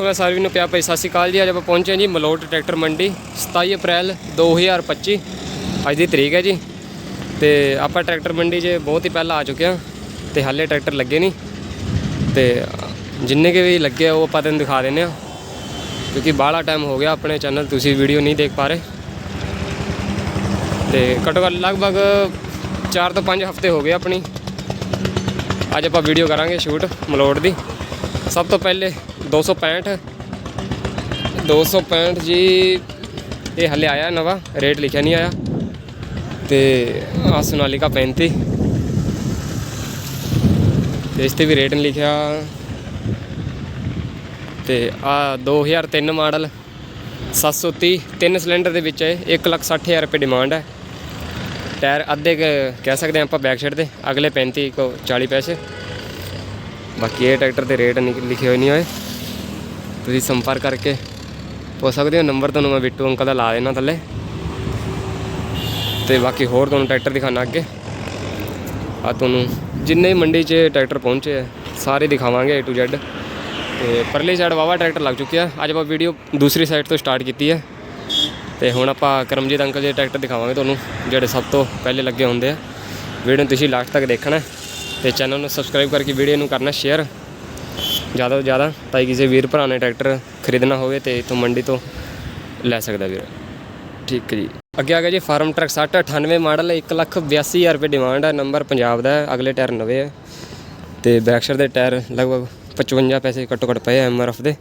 ਮੈਂ ਸਾਰੀ ਨੂੰ ਪਿਆ ਭਾਈ, ਸਤਿ ਸ਼੍ਰੀ ਅਕਾਲ ਜੀ, ਅੱਜ ਆਪਾਂ ਪਹੁੰਚੇ ਹਾਂ ਜੀ ਮਲੋਟ ਟਰੈਕਟਰ ਮੰਡੀ 27 ਅਪ੍ਰੈਲ 2025 ਅੱਜ ਦੀ ਤਰੀਕ ਹੈ ਜੀ ਤੇ ਆਪਾਂ ਟਰੈਕਟਰ ਮੰਡੀ 'ਚ ਬਹੁਤ ਹੀ ਪਹਿਲਾਂ ਆ ਚੁੱਕੇ ਹਾਂ ਤੇ ਹਾਲੇ ਟਰੈਕਟਰ ਲੱਗੇ ਨਹੀਂ। ਤੇ ਜਿੰਨੇ ਕੇ ਵੀ ਲੱਗੇ ਉਹ ਆਪਾਂ ਤੈਨੂੰ ਦਿਖਾ ਦਿੰਦੇ ਆ ਕਿਉਂਕਿ ਬਾਹਲਾ ਟਾਈਮ ਹੋ ਗਿਆ ਆਪਣੇ ਚੈਨਲ ਤੁਸੀਂ ਵੀਡੀਓ ਨਹੀਂ ਦੇਖ ਪਾ ਰਹੇ। ਤੇ ਘੱਟੋ ਘੱਟ ਲਗਭਗ 4 ਤੋਂ 5 ਹਫ਼ਤੇ ਹੋ ਗਏ ਆਪਣੀ। ਅੱਜ ਆਪਾਂ ਵੀਡੀਓ ਕਰਾਂਗੇ ਸ਼ੂਟ ਮਲੋਟ ਦੀ। ਸਭ ਤੋਂ ਪਹਿਲੇ 265 265 ਜੀ, ਇਹ ਹਲੇ ਆਇਆ ਨਵਾਂ, ਰੇਟ ਲਿਖਿਆ ਨਹੀਂ ਆਇਆ। ਤੇ ਆ ਸੋਨਾਲੀਕਾ 35 ਤੇ ਇਸ ਤੇ ਵੀ ਰੇਟ ਨਹੀਂ ਲਿਖਿਆ। ਤੇ ਆ 2003 ਮਾਡਲ 730 ਤਿੰਨ ਸਿਲੰਡਰ ਦੇ ਵਿੱਚ ਹੈ 160000 ਰੁਪਏ ਡਿਮਾਂਡ ਹੈ। ਟਾਇਰ ਅੱਧੇ ਕੁ ਕਹਿ ਸਕਦੇ ਹਾਂ ਆਪਾਂ ਬੈਕ ਸਾਈਡ ਤੇ ਅਗਲੇ 35 ਕੋ 40 ਪੈਸੇ। ਬਾਕੀ ਇਹ ਟਰੈਕਟਰ ਤੇ ਰੇਟ ਨਹੀਂ ਲਿਖੇ ਹੋਏ, ਨਹੀਂ ਹੋਏ। ਤੁਸੀਂ ਸੰਪਰਕ ਕਰਕੇ ਪੁੱਛ ਸਕਦੇ ਹੋ, ਨੰਬਰ ਤੁਹਾਨੂੰ ਮੈਂ ਬਿੱਟੂ ਅੰਕਲ ਦਾ ਲਾ ਦੇਣਾ ਥੱਲੇ। ਤੇ ਬਾਕੀ ਹੋਰ ਤੁਹਾਨੂੰ ਟਰੈਕਟਰ ਦਿਖਾਣਾ ਅੱਗੇ। ਆ ਤੁਹਾਨੂੰ ਜਿੰਨੇ ਵੀ ਮੰਡੀ 'ਚ ਟਰੈਕਟਰ ਪਹੁੰਚੇ ਆ, ਸਾਰੇ ਦਿਖਾਵਾਂਗੇ A to Z ਤੇ ਪਰਲੀ ਸਾਈਡ ਵਾਵਾ ਟਰੈਕਟਰ ਲੱਗ ਚੁੱਕਿਆ। ਅੱਜ ਆਪਾਂ ਵੀਡੀਓ ਦੂਸਰੀ ਸਾਈਡ ਤੋਂ ਸਟਾਰਟ ਕੀਤੀ ਹੈ ਤੇ ਹੁਣ ਆਪਾਂ ਕਰਮਜੀਤ ਅੰਕਲ ਦੇ ਟਰੈਕਟਰ ਦਿਖਾਵਾਂਗੇ ਤੁਹਾਨੂੰ, ਜਿਹੜੇ ਸਭ ਤੋਂ ਪਹਿਲੇ ਲੱਗੇ ਹੁੰਦੇ ਆ। ਵੀਡੀਓ ਨੂੰ ਤੁਸੀਂ ਲਾਸਟ ਤੱਕ ਦੇਖਣਾ ਹੈ। ਤੇ ਚੈਨਲ ਨੂੰ ਸਬਸਕ੍ਰਾਈਬ ਕਰਕੇ ਵੀਡੀਓ ਨੂੰ ਕਰਨਾ ਸ਼ੇਅਰ ਜ਼ਿਆਦਾ ਤੋਂ ਜ਼ਿਆਦਾ ਤਾਂ ਕਿਸੇ ਵੀਰ ਭਰਾ ਨੇ ਟਰੈਕਟਰ ਖਰੀਦਣਾ ਹੋਵੇ ਤੇ ਇਥੋਂ ਮੰਡੀ ਤੋਂ ਲੈ ਸਕਦਾ ਵੀਰ। ਠੀਕ ਹੈ ਜੀ। ਅੱਗੇ ਆ ਗਿਆ ਜੀ ਫਾਰਮ ਟਰੱਕ 60 98 ਮਾਡਲ 182000 ਰੁਪਏ ਡਿਮਾਂਡ ਹੈ ਨੰਬਰ ਪੰਜਾਬ ਦਾ ਹੈ ਅਗਲੇ ਟਾਇਰ ਨਵੇਂ ਹੈ ਤੇ ਬੈਕ ਸਾਈਡ ਦੇ ਟਾਇਰ ਲਗਭਗ 55 ਪੈਸੇ ਘੱਟੋ ਘੱਟ ਪਏ ਐਮਆਰਐਫ ਦੇ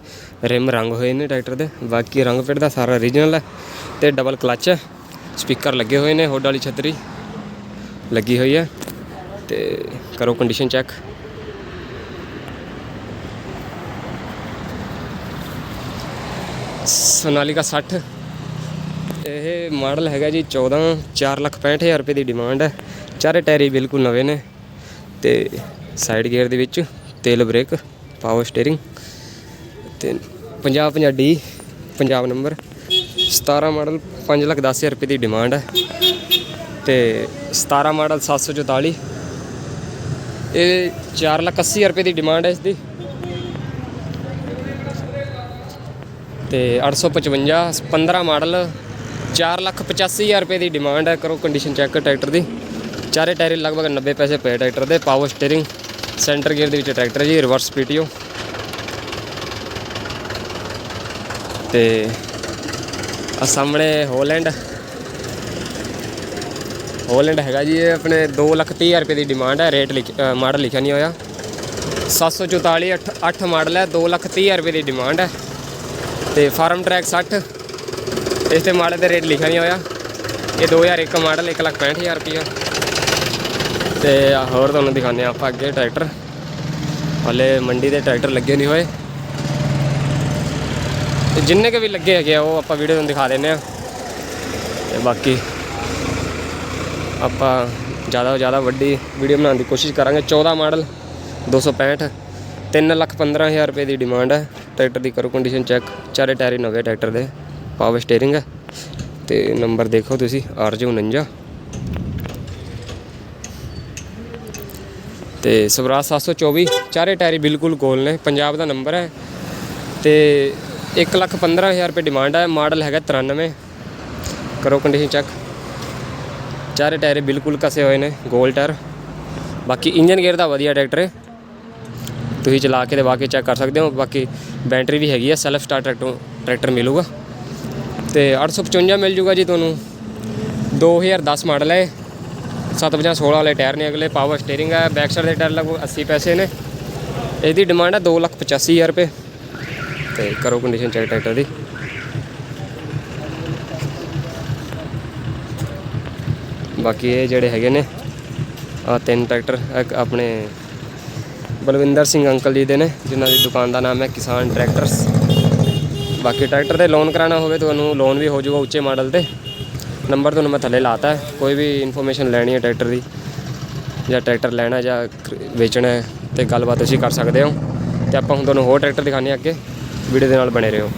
ਰਿਮ ਰੰਗ ਹੋਏ ਨੇ ਟਰੈਕਟਰ ਦੇ ਬਾਕੀ ਰੰਗ ਪੇਟ ਦਾ ਸਾਰਾ ਓਰੀਜਨਲ ਹੈ ਤੇ ਡਬਲ ਕਲਚ ਹੈ ਸਪੀਕਰ ਲੱਗੇ ਹੋਏ ਨੇ ਹੁੱਡ ਵਾਲੀ ਛਤਰੀ ਲੱਗੀ ਹੋਈ ਹੈ ਤੇ ਕਰੋ ਕੰਡੀਸ਼ਨ ਚੈੱਕ ਸੋਨਾਲੀਕਾ 60 ਇਹ ਮਾਡਲ ਹੈਗਾ ਜੀ 14 465000 ਰੁਪਏ ਦੀ ਡਿਮਾਂਡ ਹੈ। ਚਾਰੇ ਟਾਇਰ ਬਿਲਕੁਲ ਨਵੇਂ ਨੇ ਤੇ ਸਾਈਡ ਗੇਅਰ ਦੇ ਵਿੱਚ ਤੇਲ ਬ੍ਰੇਕ ਪਾਵਰ ਸਟੀਅਰਿੰਗ ਤੇ 50 50 D Punjab number. 17 model 5 lakh 10000 ਰੁਪਏ ਦੀ ਡਿਮਾਂਡ ਹੈ ਤੇ 17 ਮਾਡਲ 744 ਇਹ 4 ਲੱਖ 80 ਰੁਪਏ ਦੀ ਡਿਮਾਂਡ ਹੈ ਇਸ ਦੀ। ਤੇ 855 15 ਮਾਡਲ 4 ਲੱਖ 85000 ਰੁਪਏ ਦੀ ਡਿਮਾਂਡ ਹੈ। ਕਰੋ ਕੰਡੀਸ਼ਨ ਚੈੱਕ ਟਰੈਕਟਰ ਦੀ। ਚਾਰੇ ਟਾਇਰ ਲਗਭਗ 90 ਪੈਸੇ ਪਏ ਟਰੈਕਟਰ ਦੇ। ਪਾਵਰ ਸਟੀਅਰਿੰਗ ਸੈਂਟਰ ਗੇਅਰ ਦੇ ਵਿੱਚ ਟਰੈਕਟਰ ਜੀ ਰਿਵਰਸ ਪੀਟੀਓ ਤੇ ਆ ਸਾਹਮਣੇ ਹੋਲੈਂਡ ਹੋਲੈਂਡ ਹੈਗਾ ਜੀ, ਇਹ ਆਪਣੇ 2 ਲੱਖ 30 ਹਜ਼ਾਰ ਰੁਪਏ ਦੀ ਡਿਮਾਂਡ ਹੈ। ਰੇਟ ਮਾਡਲ ਲਿਖਿਆ ਨਹੀਂ ਹੋਇਆ। 744 8 8 ਮਾਡਲ ਹੈ। 2 ਲੱਖ 30 ਹਜ਼ਾਰ ਰੁਪਏ ਦੀ ਡਿਮਾਂਡ ਹੈ। ਤੇ ਫਾਰਮ ਟਰੈਕ 60 ਇਸ ਤੇ ਮਾਡਲ ਦੇ ਰੇਟ ਲਿਖਿਆ ਨਹੀਂ ਹੋਇਆ। ਇਹ 2001 ਮਾਡਲ 1 ਲੱਖ 65000 ਰੁਪਇਆ ਤੇ ਆਹ ਹੋਰ ਤੁਹਾਨੂੰ ਦਿਖਾਉਂਦੇ ਹਾਂ ਆਪਾਂ ਅੱਗੇ ਟਰੈਕਟਰ। ਹਲੇ ਮੰਡੀ ਦੇ ਟਰੈਕਟਰ ਲੱਗੇ ਨਹੀਂ ਹੋਏ। ਤੇ ਜਿੰਨੇ ਕੇ ਵੀ ਲੱਗੇ ਹੈਗੇ ਆ, ਉਹ ਆਪਾਂ ਵੀਡੀਓ ਤੁਹਾਨੂੰ ਦਿਖਾ ਦਿੰਦੇ ਆ ਤੇ ਬਾਕੀ ਆਪਾਂ ਜ਼ਿਆਦਾ ਤੋਂ ਜ਼ਿਆਦਾ ਵੱਡੀ ਵੀਡੀਓ ਬਣਾਉਣ ਦੀ ਕੋਸ਼ਿਸ਼ ਕਰਾਂਗੇ। 14 ਮਾਡਲ 265 3 ਲੱਖ 15000 ਰੁਪਏ ਦੀ ਡਿਮਾਂਡ ਹੈ। ਟਰੈਕਟਰ ਦੀ ਕਰੋ ਕੰਡੀਸ਼ਨ ਚੈੱਕ ਚਾਰੇ ਟਾਇਰ ਹੀ ਨਵੇਂ ਟਰੈਕਟਰ ਦੇ। ਪਾਵਰ ਸਟੀਅਰਿੰਗ ਹੈ। ਤੇ ਨੰਬਰ ਦੇਖੋ ਤੁਸੀਂ RJ49 ਤੇ ਸਵਰਾਜ 724 ਚਾਰੇ ਟਾਇਰ ਬਿਲਕੁਲ ਗੋਲ ਨੇ। ਪੰਜਾਬ ਦਾ ਨੰਬਰ ਹੈ। ਤੇ 1 ਲੱਖ 15000 ਰੁਪਏ ਡਿਮਾਂਡ ਹੈ। ਮਾਡਲ ਹੈਗਾ 93 ਕਰੋ ਕੰਡੀਸ਼ਨ ਚੈੱਕ ਚਾਰੇ ਟਾਇਰ ਬਿਲਕੁਲ ਕਸੇ ਹੋਏ ਨੇ, ਗੋਲ ਟਾਇਰ। ਬਾਕੀ ਇੰਜਨ ਗੇਅਰ ਦਾ ਵਧੀਆ ਟਰੈਕਟਰ ਹੈ। ਤੁਸੀਂ ਚਲਾ ਕੇ ਤੇ ਵਾਕੇ ਚੈੱਕ ਕਰ ਸਕਦੇ ਹੋ, ਬਾਕੀ ਬੈਟਰੀ ਵੀ ਹੈਗੀ ਹੈ ਸੈਲਫ ਸਟਾਰਟ ਟਰੈਕਟਰ ਟਰੈਕਟਰ ਮਿਲੂਗਾ। ਤੇ 855 ਮਿਲ ਜੂਗਾ ਜੀ ਤੁਹਾਨੂੰ। 2010 ਮਾਡਲ ਹੈ 750 16 ਵਾਲੇ ਟਾਇਰ ਨੇ ਅਗਲੇ ਪਾਵਰ ਸਟੀਅਰਿੰਗ ਹੈ ਬੈਕ ਸਾਈਡ ਦੇ ਟਾਇਰ ਲਗਭਗ 80 ਪੈਸੇ ਨੇ। ਇਹਦੀ ਡਿਮਾਂਡ ਹੈ 285000 ਰੁਪਏ। ਤੇ ਕਰੋ ਕੰਡੀਸ਼ਨ ਚੈੱਕ ਟਰੈਕਟਰ ਦੀ। ਬਾਕੀ ਇਹ ਜਿਹੜੇ ਹੈਗੇ ਨੇ ਆ ਤਿੰਨ ਟਰੈਕਟਰ ਆਪਣੇ ਬਲਵਿੰਦਰ ਸਿੰਘ ਅੰਕਲ ਜੀ ਦੇ ਨੇ, ਜਿਨ੍ਹਾਂ ਦੀ ਦੁਕਾਨ ਦਾ ਨਾਮ ਹੈ ਕਿਸਾਨ ਟਰੈਕਟਰਸ। ਬਾਕੀ ਟਰੈਕਟਰ ਤੇ ਲੋਨ ਕਰਾਉਣਾ ਹੋਵੇ ਤੁਹਾਨੂੰ ਲੋਨ ਵੀ ਹੋ ਜਾਊਗਾ ਉੱਚੇ ਮਾਡਲ ਤੇ। ਨੰਬਰ ਤੁਹਾਨੂੰ ਮੈਂ ਥੱਲੇ ਲਾਤਾ ਹੈ, ਕੋਈ ਵੀ ਇਨਫੋਰਮੇਸ਼ਨ ਲੈਣੀ ਹੈ ਟਰੈਕਟਰ ਦੀ, ਜਾਂ ਟਰੈਕਟਰ ਲੈਣਾ ਜਾਂ ਵੇਚਣਾ ਹੈ ਤੇ ਗੱਲਬਾਤ ਤੁਸੀਂ ਕਰ ਸਕਦੇ ਹੋ। ਤੇ ਆਪਾਂ ਹੁਣ ਤੁਹਾਨੂੰ ਹੋਰ ਟਰੈਕਟਰ ਦਿਖਾਉਂਦੇ ਹਾਂ ਅੱਗੇ, ਵੀਡੀਓ ਦੇ ਨਾਲ ਬਣੇ ਰਹੋ।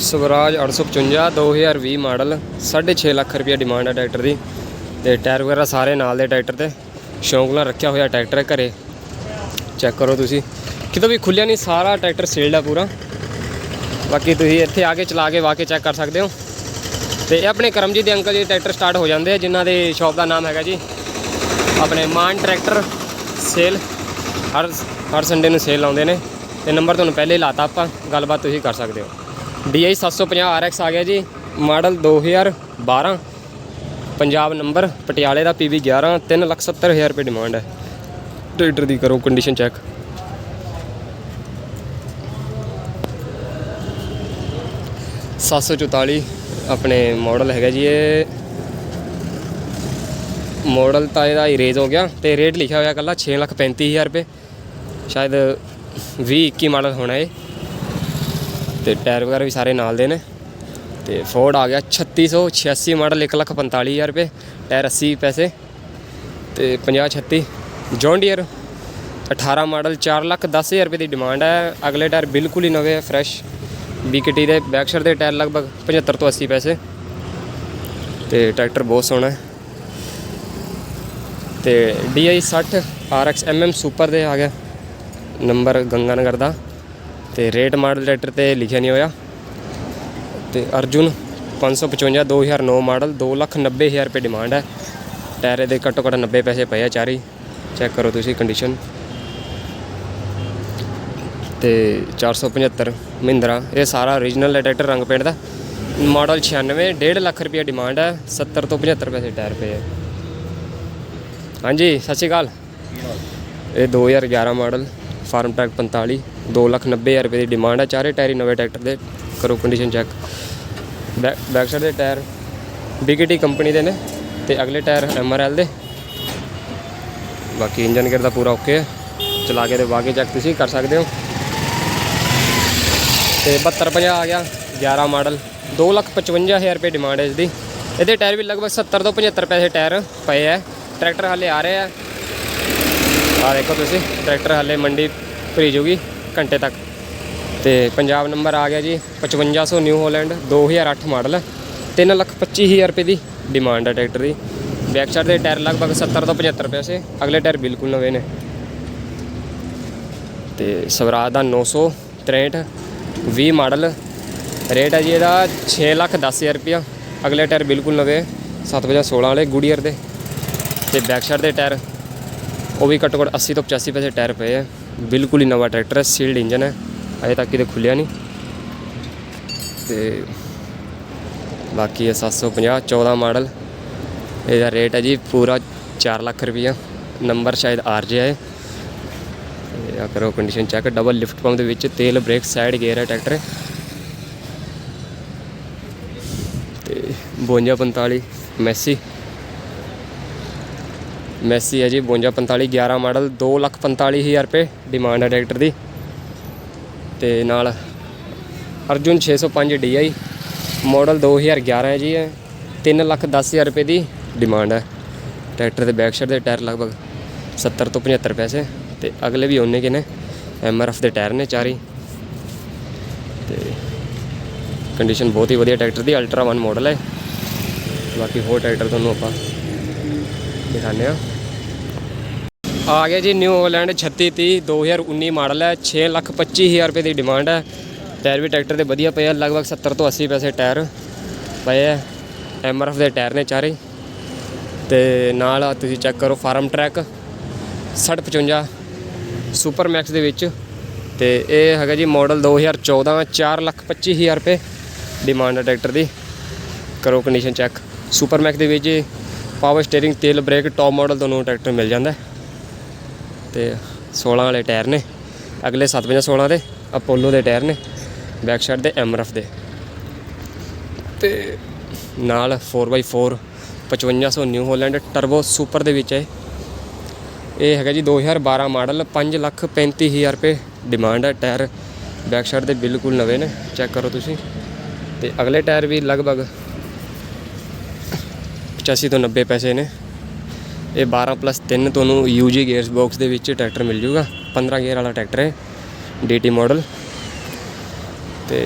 ਸਵਰਾਜ 855 2020 ਮਾਡਲ 6.5 ਲੱਖ ਰੁਪਏ ਡਿਮਾਂਡ ਹੈ ਟਰੈਕਟਰ ਦੀ। ਤੇ ਟਾਇਰ ਵਗੈਰਾ ਸਾਰੇ ਨਾਲ ਦੇ ਟਰੈਕਟਰ ਤੇ, ਸ਼ੌਂਕ ਨਾਲ ਰੱਖਿਆ ਹੋਇਆ ਟਰੈਕਟਰ ਹੈ ਘਰੇ। ਚੈੱਕ ਕਰੋ ਤੁਸੀਂ। ਕਿਤੇ ਵੀ ਖੁੱਲਿਆ ਨਹੀਂ, ਸਾਰਾ ਟਰੈਕਟਰ ਸੀਲਡ ਆ ਪੂਰਾ। ਬਾਕੀ ਤੁਸੀਂ ਇੱਥੇ ਆ ਕੇ ਚਲਾ ਕੇ ਵਾ ਕੇ ਚੈੱਕ ਕਰ ਸਕਦੇ ਹੋ। ਤੇ ਇਹ ਆਪਣੇ ਕਰਮਜੀਤ ਦੇ ਅੰਕਲ ਜੀ ਟਰੈਕਟਰ ਸਟਾਰਟ ਹੋ ਜਾਂਦੇ ਆ, ਜਿਨ੍ਹਾਂ ਦੇ ਸ਼ਾਪ ਦਾ ਨਾਮ ਹੈਗਾ ਜੀ। ਆਪਣੇ ਮਾਨ ਟਰੈਕਟਰ ਸੇਲ ਹਰ ਹਰ ਸੰਡੇ ਨੂੰ ਸੇਲ ਲਾਉਂਦੇ ਨੇ। ਤੇ ਨੰਬਰ ਤੁਹਾਨੂੰ ਪਹਿਲੇ ਹੀ ਲਾਤਾ ਆਪਾਂ, ਗੱਲਬਾਤ ਤੁਸੀਂ ਕਰ ਸਕਦੇ ਹੋ। DI 750 RX ਆ ਗਿਆ ਜੀ, ਮਾਡਲ 2012 ਪੰਜਾਬ ਨੰਬਰ ਪਟਿਆਲੇ ਦਾ PV 11 370000 ਰੁਪਏ ਡਿਮਾਂਡ ਹੈ। ਟਰੈਕਟਰ ਦੀ ਕਰੋ ਕੰਡੀਸ਼ਨ ਚੈੱਕ ਸੱਤ ਸੌ ਚੁਤਾਲੀ ਆਪਣੇ ਮਾਡਲ ਹੈਗਾ ਜੀ ਇਹ। ਮਾਡਲ ਤਾਂ ਇਹਦਾ ਇਰੇਜ਼ ਹੋ ਗਿਆ ਤੇ ਰੇਟ ਲਿਖਿਆ ਹੋਇਆ ਕੱਲਾ 635000 ਰੁਪਏ। ਸ਼ਾਇਦ 20 21 ਮਾਡਲ ਹੋਣਾ ਇਹ। ਤੇ ਟਾਇਰ ਵਗੈਰਾ ਵੀ ਸਾਰੇ ਨਾਲ ਦੇ ਨੇ। ਤੇ ਫੋਰਡ ਆ ਗਿਆ 3686 ਮਾਡਲ 145000 ਰੁਪਏ। ਟਾਇਰ 80 ਪੈਸੇ। ਤੇ 50 36 ਜੌਨ ਡੀਅਰ 18 ਮਾਡਲ 410000 ਰੁਪਏ ਦੀ ਡਿਮਾਂਡ ਹੈ। ਅਗਲੇ ਟਾਇਰ ਬਿਲਕੁਲ ਹੀ ਨਵੇਂ ਹੈ ਫਰੈਸ਼ ਬੀਕੇਟੀ ਦੇ ਬੈਕ ਸਾਈਡ ਦੇ ਟਾਇਰ ਲਗਭਗ 75 ਤੋਂ 80 ਪੈਸੇ। ਤੇ ਟਰੈਕਟਰ ਬਹੁਤ ਸੋਹਣਾ ਹੈ। ਤੇ DI 60 RX MM ਸੁਪਰ ਦੇ ਆ ਗਿਆ। ਨੰਬਰ ਗੰਗਾਨਗਰ ਦਾ। ਤੇ ਰੇਟ ਮਾਡਲ ਟਰੈਕਟਰ ਤੇ ਲਿਖਿਆ ਨਹੀਂ ਹੋਇਆ। ਤੇ ਅਰਜੁਨ 555 2009 ਮਾਡਲ 290000 ਰੁਪਏ ਡਿਮਾਂਡ ਹੈ। ਟਾਇਰੇ ਦੇ ਘੱਟੋ ਘੱਟ 90 ਪੈਸੇ ਪਏ ਆ ਚਾਰੀ ਚੈੱਕ ਕਰੋ ਤੁਸੀਂ ਕੰਡੀਸ਼ਨ ਤੇ 475 ਮਹਿੰਦਰਾ, ਇਹ ਸਾਰਾ ਓਰੀਜਨਲ ਹੈ ਟਰੈਕਟਰ ਰੰਗ ਪੇਂਟ ਦਾ। ਮਾਡਲ 96 1.5 ਲੱਖ ਰੁਪਏ ਡਿਮਾਂਡ ਹੈ 70 ਤੋਂ 75 ਪੈਸੇ ਟਾਇਰ ਪਏ ਹਾਂਜੀ, ਸਤਿ ਸ਼੍ਰੀ ਅਕਾਲ। ਇਹ 2011 ਮਾਡਲ ਫਾਰਮ ਟਰੈਕ 45 290000 ਰੁਪਏ ਦੀ ਡਿਮਾਂਡ ਹੈ, ਚਾਰੇ ਟਾਇਰ ਹੀ ਨਵੇਂ ਟਰੈਕਟਰ ਦੇ, ਕਰੋ ਕੰਡੀਸ਼ਨ ਚੈੱਕ ਬੈਕ ਸਾਈਡ ਦੇ ਟਾਇਰ BKT ਕੰਪਨੀ ਦੇ ਨੇ, ਤੇ ਅਗਲੇ ਟਾਇਰ MRL ਦੇ। ਬਾਕੀ ਇੰਜਨ ਗੇਅਰ ਦਾ ਪੂਰਾ ਓਕੇ ਹੈ। ਚਲਾ ਕੇ ਤੇ ਵਾਗੇ ਚੈੱਕ ਤੁਸੀਂ ਕਰ ਸਕਦੇ ਹੋ। ਤੇ 7250 ਆ ਗਿਆ 11 ਮਾਡਲ 255000 ਰੁਪਏ ਡਿਮਾਂਡ ਹੈ ਇਸ ਦੀ ਇਹਦੇ ਟਾਇਰ ਵੀ ਲਗਭਗ 70 ਤੋਂ 75 ਪੈਸੇ ਟਾਇਰ ਪਏ ਹੈ। ਟਰੈਕਟਰ ਹਾਲੇ ਆ ਰਹੇ ਆ ਆ ਦੇਖੋ ਤੁਸੀਂ, ਟਰੈਕਟਰ ਹਾਲੇ ਮੰਡੀ ਭਰੀ ਜੂਗੀ ਘੰਟੇ ਤੱਕ। ਤੇ ਪੰਜਾਬ ਨੰਬਰ ਆ ਗਿਆ ਜੀ 5500 ਨਿਊ ਹਾਲੈਂਡ 2008 ਮਾਡਲ ਹੈ 325000 ਰੁਪਏ ਦੀ ਡਿਮਾਂਡ ਹੈ ਟਰੈਕਟਰ ਦੀ। ਬੈਕ ਸਾਈਡ ਦੇ ਟਾਇਰ ਲਗਭਗ 70 ਤੋਂ 75 ਪੈਸੇ ਅਗਲੇ ਟਾਇਰ ਬਿਲਕੁਲ ਨਵੇਂ ਨੇ। ਤੇ ਸਵਰਾਜ ਦਾ 963 20 ਮਾਡਲ। ਰੇਟ ਹੈ ਜੀ ਇਹਦਾ 6 ਲੱਖ 10000 ਰੁਪਇਆ। ਅਗਲੇ ਟਾਇਰ ਬਿਲਕੁਲ ਨਵੇਂ 716 ਵਾਲੇ ਗੁਡੀਅਰ ਦੇ। ਤੇ ਬੈਕ ਸਾਈਡ ਦੇ ਟਾਇਰ ਉਹ ਵੀ ਘੱਟੋ ਘੱਟ 80 ਤੋਂ 85 ਪੈਸੇ ਟਾਇਰ ਪਏ ਆ। ਬਿਲਕੁਲ ਹੀ ਨਵਾਂ ਟਰੈਕਟਰ ਹੈ ਸੀਲਡ ਇੰਜਨ ਹੈ। ਅਜੇ ਤੱਕ ਕਿਤੇ ਖੁੱਲਿਆ ਨਹੀਂ। ਤੇ ਬਾਕੀ ਇਹ 750 14 ਮਾਡਲ। ਇਹਦਾ ਰੇਟ ਹੈ ਜੀ ਪੂਰਾ 4 ਲੱਖ ਰੁਪਈਆ। ਨੰਬਰ ਸ਼ਾਇਦ ਆਰ ਜੇ ਹੈ। ਤੇ ਆ ਕਰੋ condition check double lift pump ਦੇ ਵਿੱਚ ਤੇਲ ਬ੍ਰੇਕ ਸਾਈਡ ਗੇਅਰ ਹੈ ਟਰੈਕਟਰ ਤੇ 5245 ਮੈਸੀ। ਮੈਸੀ ਹੈ ਜੀ 5245 11 ਮਾਡਲ 245000 ਰੁਪਏ ਡਿਮਾਂਡ ਹੈ ਟਰੈਕਟਰ ਦੀ। ਤੇ ਨਾਲ ਅਰਜੁਨ 605 DI ਮਾਡਲ 2011 ਹੈ ਜੀ, ਇਹ। 3 ਲੱਖ 10000 ਰੁਪਏ ਦੀ ਡਿਮਾਂਡ ਹੈ। ਟਰੈਕਟਰ ਦੇ ਬੈਕ ਸਾਈਡ ਦੇ ਟਾਇਰ ਲਗਭਗ 70 ਤੋਂ 75 ਪੈਸੇ ਤੇ ਅਗਲੇ ਵੀ ਉਹਨੇ ਕਿ ਨੇ ਐਮਆਰਐਫ ਦੇ ਟਾਇਰ ਨੇ ਚਾਰੀ ਤੇ ਕੰਡੀਸ਼ਨ ਬਹੁਤ ਹੀ ਵਧੀਆ ਟਰੈਕਟਰ ਦੀ ਅਲਟਰਾ 1 ਮਾਡਲ ਹੈ। ਬਾਕੀ ਹੋਰ ਟਰੈਕਟਰ ਤੁਹਾਨੂੰ ਆਪਾਂ ਦਿਖਾਉਂਦੇ ਆ ਆ ਗਿਆ ਜੀ ਨਿਊ ਹਾਲੈਂਡ 3630 2019 ਮਾਡਲ ਹੈ। 6 ਲੱਖ 25000 ਰੁਪਏ ਦੀ ਡਿਮਾਂਡ ਹੈ। ਟਾਇਰ ਵੀ ਟਰੈਕਟਰ ਦੇ ਵਧੀਆ ਪਏ ਆ। ਲਗਭਗ 70 ਤੋਂ 80 ਪੈਸੇ ਟਾਇਰ ਪਏ ਆ। ਐਮਆਰਐਫ ਦੇ ਟਾਇਰ ਨੇ ਚਾਰੇ ਤੇ ਨਾਲ ਤੁਸੀਂ ਚੈੱਕ ਕਰੋ ਫਾਰਮ ਟਰੈਕ 6055 ਸੁਪਰ ਮੈਕਸ ਦੇ ਵਿੱਚ ਤੇ ਇਹ ਹੈਗਾ ਜੀ ਮਾਡਲ 2014 4 ਲੱਖ 25000 ਰੁਪਏ ਡਿਮਾਂਡ ਹੈ ਟਰੈਕਟਰ ਦੀ। ਕਰੋ ਕੰਡੀਸ਼ਨ ਚੈੱਕ ਸੁਪਰ ਮੈਕਸ ਦੇ ਵਿੱਚ ਪਾਵਰ ਸਟੀਅਰਿੰਗ ਤੇਲ ਬ੍ਰੇਕ ਟੌਪ ਮਾਡਲ ਤੁਹਾਨੂੰ ਟਰੈਕਟਰ ਮਿਲ ਜਾਂਦਾ। ਹੈ। ਤੇ 16 ਵਾਲੇ ਟਾਇਰ ਨੇ। ਅਗਲੇ 716 ਦੇ ਅਪੋਲੋ ਦੇ ਟਾਇਰ ਨੇ ਬੈਕ ਸਾਈਡ ਦੇ ਐਮਰਫ ਦੇ। ਤੇ ਨਾਲ 4x4 5500 new Holland turbo super ਦੇ ਵਿੱਚ ਹੈ। ਇਹ ਹੈਗਾ ਜੀ 2012 ਮਾਡਲ 5 ਲੱਖ 35000 ਰੁਪਏ ਡਿਮਾਂਡ ਹੈ। ਟਾਇਰ ਬੈਕ ਸਾਈਡ ਦੇ ਬਿਲਕੁਲ ਨਵੇਂ ਨੇ, ਚੈੱਕ ਕਰੋ ਤੁਸੀਂ। ਤੇ ਅਗਲੇ ਟਾਇਰ ਵੀ ਲਗਭਗ 85 ਤੋਂ 90 ਪੈਸੇ ਨੇ। ਇਹ 12 ਪਲੱਸ 3 ਤੁਹਾਨੂੰ ਯੂਜੀ ਗੇਅਰਸ ਬਾਕਸ ਦੇ ਵਿੱਚ ਟਰੈਕਟਰ ਮਿਲ ਜੂਗਾ। 15 ਗੇਅਰ ਵਾਲਾ ਟਰੈਕਟਰ ਹੈ ਡੀਟੀ ਮਾਡਲ। ਤੇ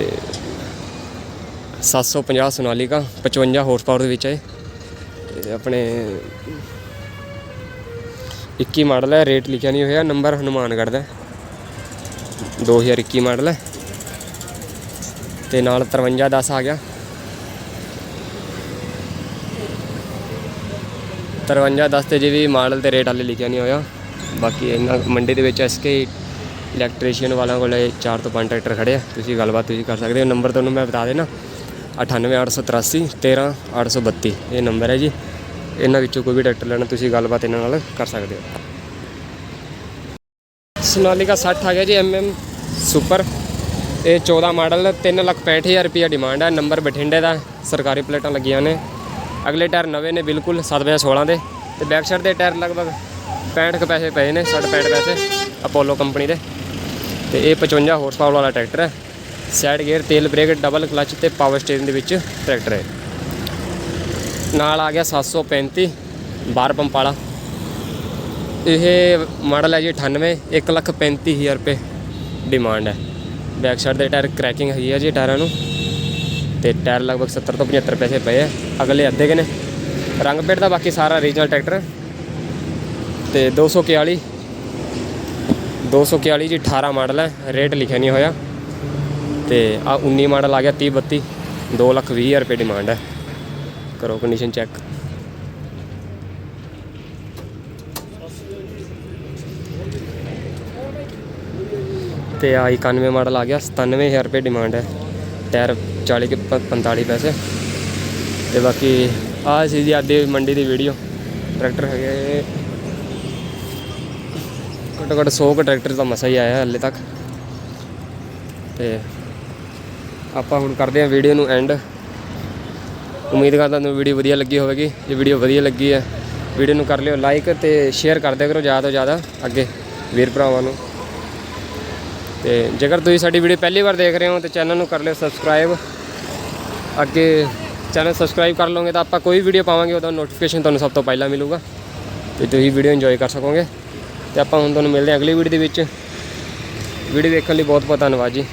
750 ਸੋਨਾਲੀਕਾ 55 ਹਾਰਸ ਪਾਵਰ ਦੇ ਵਿੱਚ ਹੈ। ਤੇ ਆਪਣੇ 21 ਮਾਡਲ ਹੈ, ਰੇਟ ਲਿਖਿਆ ਨਹੀਂ ਹੋਇਆ, ਨੰਬਰ ਹਨੂਮਾਨਗੜ੍ਹ ਦਾ ਹੈ। 2021 ਮਾਡਲ ਹੈ। ਤੇ ਨਾਲ 5310 ਆ ਗਿਆ। 5310 ਤੇ ਜੀ ਵੀ ਮਾਡਲ ਤੇ ਰੇਟ ਹਾਲੇ ਲਿਖਿਆ ਨਹੀਂ ਹੋਇਆ। ਬਾਕੀ ਇਹਨਾਂ ਮੰਡੀ ਦੇ ਵਿੱਚ ਐਸਕੇ ਇਲੈਕਟ੍ਰੀਸ਼ੀਅਨ ਵਾਲਿਆਂ ਕੋਲੇ 4 ਤੋਂ 5 ਟਰੈਕਟਰ ਖੜੇ ਆ। ਤੁਸੀਂ ਗੱਲਬਾਤ ਤੁਸੀਂ ਕਰ ਸਕਦੇ ਹੋ। ਨੰਬਰ ਤੁਹਾਨੂੰ ਮੈਂ ਬਤਾ ਦੇਣਾ। 98883 13832 ਇਹ ਨੰਬਰ ਹੈ ਜੀ। ਇਹਨਾਂ ਵਿੱਚੋਂ ਕੋਈ ਵੀ ਟਰੈਕਟਰ ਲੈਣਾ, ਤੁਸੀਂ ਗੱਲਬਾਤ ਇਹਨਾਂ ਨਾਲ ਕਰ ਸਕਦੇ ਹੋ। ਸੋਨਾਲੀਕਾ 60 ਆ ਗਿਆ ਜੀ ਐਮਐਮ ਸੁਪਰ ਇਹ 14 ਮਾਡਲ 365000 ਰੁਪਿਆ ਡਿਮਾਂਡ ਹੈ ਨੰਬਰ ਬਠਿੰਡੇ ਦਾ, ਸਰਕਾਰੀ ਪਲੇਟਾਂ ਲੱਗੀਆਂ ਨੇ। ਅਗਲੇ ਟਾਇਰ ਨਵੇਂ ਨੇ, ਬਿਲਕੁਲ 7 16 ਦੇ। ਤੇ ਬੈਕ ਸਾਈਡ ਦੇ ਟਾਇਰ ਲਗਭਗ 65 ਕੁ ਪੈਸੇ ਪਏ ਨੇ 60 65 ਪੈਸੇ ਅਪੋਲੋ ਕੰਪਨੀ ਦੇ। ਤੇ ਇਹ 55 ਹਾਰਸ ਪਾਵਰ ਵਾਲਾ ਟਰੈਕਟਰ ਹੈ। ਸਾਈਡ ਗੇਅਰ ਤੇਲ ਬ੍ਰੇਕ ਡਬਲ ਕਲਚ ਤੇ ਪਾਵਰ ਸਟੀਅਰਿੰਗ ਦੇ ਵਿੱਚ ਟਰੈਕਟਰ ਹੈ। ਨਾਲ ਆ ਗਿਆ 735 ਬਾਰ ਪੰਪ ਵਾਲਾ ਇਹ ਮਾਡਲ ਹੈ ਜੀ 98 1 ਲੱਖ 35000 ਰੁਪਏ ਡਿਮਾਂਡ ਹੈ। ਬੈਕ ਸਾਈਡ ਦੇ ਟਾਇਰ ਕ੍ਰੈਕਿੰਗ ਹੈਗੀ ਹੈ ਜੀ ਟਾਇਰਾਂ ਨੂੰ। ਤੇ ਟਾਇਰ ਲਗਭਗ 70 ਤੋਂ 75 ਪੈਸੇ ਪਏ ਆ। ਅਗਲੇ ਅੱਧੇ ਕੁ ਨੇ ਰੰਗ ਪੇਟ ਦਾ ਬਾਕੀ ਸਾਰਾ ਰੀਜਨਲ ਟਰੈਕਟਰ ਤੇ 241 241 ਜੀ 18 ਮਾਡਲ ਹੈ। ਰੇਟ ਲਿਖਿਆ ਨਹੀਂ ਹੋਇਆ। ਤੇ ਆ 19 ਮਾਡਲ ਆ ਗਿਆ 30 32 2 ਲੱਖ 20 ਹਜ਼ਾਰ ਰੁਪਏ ਡਿਮਾਂਡ ਹੈ। ਕਰੋ ਕੰਡੀਸ਼ਨ ਚੈੱਕ ਤੇ ਆ 91 ਮਾਡਲ ਆ ਗਿਆ 97000 ਰੁਪਏ ਡਿਮਾਂਡ ਹੈ। ਟਾਇਰ 40 ਕੇ 45 ਪੈਸੇ। ਤੇ ਬਾਕੀ ਆ ਸੀ ਜੀ ਅੱਜ ਮੰਡੀ ਦੀ ਵੀਡੀਓ। ਟਰੈਕਟਰ ਹੈਗੇ। ਘੱਟੋ ਘੱਟ 100 ਕੁ ਟਰੈਕਟਰ ਦਾ ਮਸਾ ਹੀ ਆਇਆ ਹਲੇ ਤੱਕ। ਤੇ ਆਪਾਂ ਹੁਣ ਕਰਦੇ ਹਾਂ ਵੀਡੀਓ ਨੂੰ ਐਂਡ ਉਮੀਦ ਕਰਦਾ ਤੁਹਾਨੂੰ ਵੀਡੀਓ ਵਧੀਆ ਲੱਗੀ ਹੋਵੇਗੀ। ਜੇ ਵੀਡੀਓ ਵਧੀਆ ਲੱਗੀ ਹੈ, ਵੀਡੀਓ ਨੂੰ ਕਰ ਲਿਓ ਲਾਈਕ ਤੇ ਸ਼ੇਅਰ ਕਰ ਦਿਆ ਕਰੋ ਜ਼ਿਆਦਾ ਤੋਂ ਜ਼ਿਆਦਾ ਅੱਗੇ ਵੀਰ ਭਰਾਵਾਂ ਨੂੰ। ਤੇ ਜੇਕਰ ਤੁਸੀਂ ਸਾਡੀ ਵੀਡੀਓ ਪਹਿਲੀ ਵਾਰ ਦੇਖ ਰਹੇ ਹੋ ਤੇ ਚੈਨਲ ਨੂੰ ਕਰ ਲਿਓ ਸਬਸਕ੍ਰਾਈਬ ਅੱਗੇ ਚੈਨਲ ਸਬਸਕ੍ਰਾਈਬ ਕਰ ਲਓਗੇ ਤਾਂ ਆਪਾਂ ਕੋਈ ਵੀਡੀਓ ਪਾਵਾਂਗੇ, ਉਹਦਾ ਨੋਟੀਫਿਕੇਸ਼ਨ ਤੁਹਾਨੂੰ ਸਭ ਤੋਂ ਪਹਿਲਾਂ ਮਿਲੂਗਾ। ਤੇ ਤੁਸੀਂ ਵੀਡੀਓ ਇੰਜੋਏ ਕਰ ਸਕੋਗੇ। ਤੇ ਆਪਾਂ ਹੁਣ ਤੁਹਾਨੂੰ ਮਿਲਦੇ ਹਾਂ ਅਗਲੀ ਵੀਡੀਓ ਦੇ ਵਿੱਚ। ਵੀਡੀਓ ਦੇਖਣ ਲਈ ਬਹੁਤ ਬਹੁਤ ਧੰਨਵਾਦ ਜੀ।